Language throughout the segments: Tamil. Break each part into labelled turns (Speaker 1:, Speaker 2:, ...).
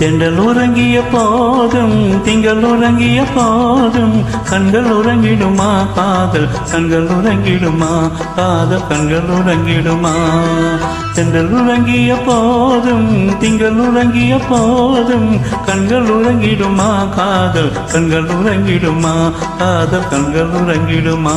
Speaker 1: தெண்டல் உறங்கிய போதும் திங்கள் உறங்கிய போதும். கண்கள் உறங்கிடுமா காதல் கண்கள் உறங்கிடுமா காதல் கண்கள் உறங்கிடுமா. தெண்டல் உறங்கிய போதும் திங்கள் உறங்கிய போதும். கண்கள் உறங்கிடுமா காதல் கண்கள் உறங்கிடுமா காதல் கண்கள் உறங்கிடுமா.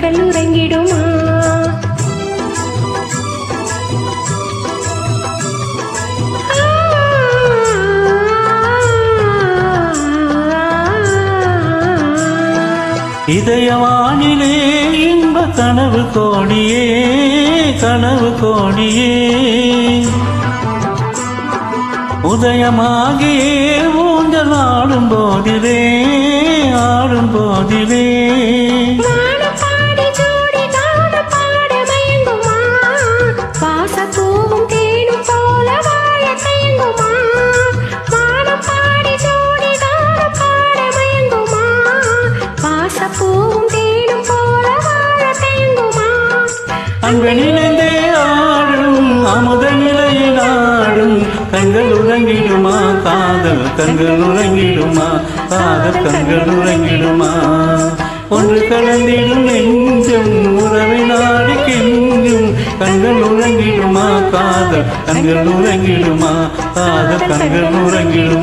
Speaker 2: கண்கள் உறங்கிடுமா
Speaker 1: இதயவானிலே இன்ப கனவு கோடியே கனவு கோடியே உதயமாகியே ஊஞ்சல் ஆடும் போதிலே ஆடும் போதிலே.
Speaker 2: வாசப்பூவும்
Speaker 1: நினைந்தே ஆடும் அமுத நிலையில் ஆடும் கண்கள் உறங்கிடுமா? காதல் கண்கள் உறங்கிடுமா? காதல் கண்கள் உறங்கிடுமா? ஒன்று கலந்திடும் நெஞ்சம் உறவை நாடி கெஞ்சும் கண்கள் உறங்கிடுமா? காதல் கண்கள் உறங்கிடுமா? காதல் கண்கள் உறங்கிடுமா?